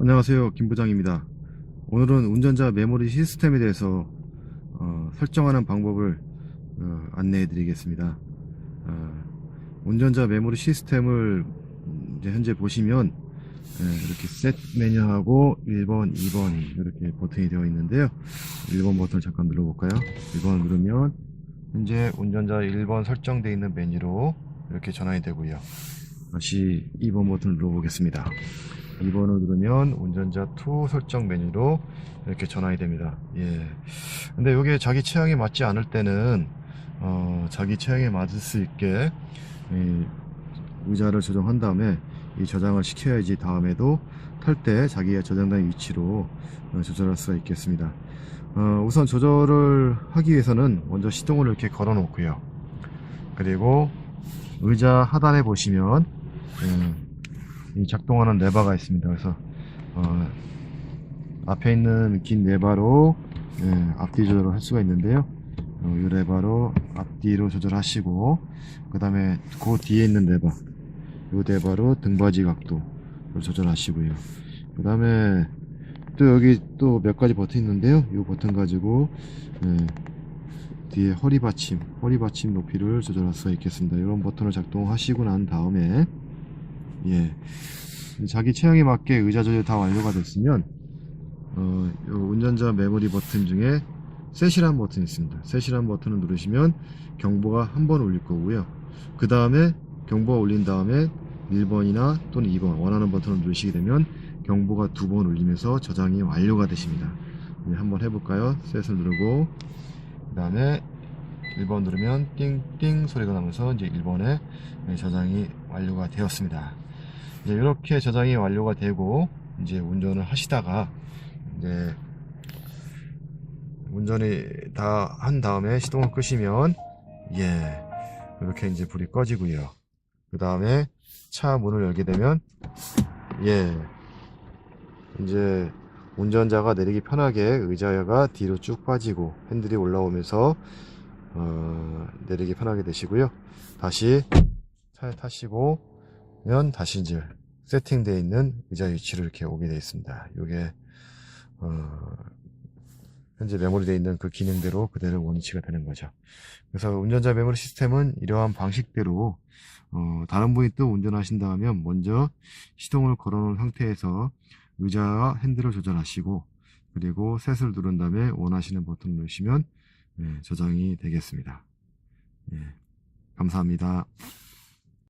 안녕하세요. 김 부장입니다. 오늘은 운전자 메모리 시스템에 대해서 어, 설정하는 방법을 어, 안내해 드리겠습니다. 어, 운전자 메모리 시스템을 현재 보시면 예, 이렇게 셋 메뉴하고 1번 2번 이렇게 버튼이 되어 있는데요. 1번 버튼을 잠깐 눌러볼까요? 1번 누르면 현재 운전자 1번 설정되어 있는 메뉴로 이렇게 전환이 되고요. 다시 2번 버튼을 눌러보겠습니다 2번을 누르면 운전자 2 설정 메뉴로 이렇게 전환이 됩니다. 예. 근데 이게 자기 취향에 맞지 않을 때는 어, 자기 취향에 맞을 수 있게 이 의자를 조정한 다음에 이 저장을 시켜야지 다음에도 탈 때 자기가 저장된 위치로 어, 조절할 수가 있겠습니다. 어, 우선 조절을 하기 위해서는 먼저 시동을 이렇게 걸어 놓고요. 그리고 의자 하단에 보시면 음, 이 작동하는 레버가 있습니다. 그래서 어, 앞에 있는 긴 레버로 예, 앞뒤 조절을 할 수가 있는데요. 어, 이 레버로 앞뒤로 조절하시고 그 다음에 그 뒤에 있는 레버 이 레버로 등받이 각도를 조절하시고요. 그 다음에 또 여기 또 몇 가지 버튼 있는데요. 이 버튼 가지고 예, 뒤에 허리 받침, 허리 받침 높이를 조절할 수가 있겠습니다. 이런 버튼을 작동하시고 난 다음에 예. 자기 취향에 맞게 의자 조절 다 완료가 됐으면 어, 요 운전자 메모리 버튼 중에 셋이라는 버튼이 있습니다. 셋이라는 버튼을 누르시면 경보가 한 번 울릴 거고요. 그 다음에 경보가 울린 다음에 1번이나 또는 2번 원하는 버튼을 누르시게 되면 경보가 두 번 울리면서 저장이 완료가 되십니다. 네, 한번 해볼까요? 셋을 누르고 그 다음에 1번 누르면 띵띵 소리가 나면서 이제 1번에 저장이 완료가 되었습니다. 이제 이렇게 저장이 완료가 되고 이제 운전을 하시다가 이제 운전이 다 한 다음에 시동을 끄시면 예 이렇게 이제 불이 꺼지고요. 그 다음에 차 문을 열게 되면 예 이제 운전자가 내리기 편하게 의자가 뒤로 쭉 빠지고 핸들이 올라오면서 어, 내리기 편하게 되시고요. 다시 차에 타시고면 다시 이제 세팅되어 있는 의자 위치로 이렇게 오게 되어 있습니다. 이게 어, 현재 메모리되어 있는 그 기능대로 그대로 원위치가 되는 거죠. 그래서 운전자 메모리 시스템은 이러한 방식대로 어, 다른 분이 또 운전하신다면 먼저 시동을 걸어놓은 상태에서 의자와 핸들을 조절하시고 그리고 셋을 누른 다음에 원하시는 버튼을 누르시면 예, 저장이 되겠습니다. 예, 감사합니다.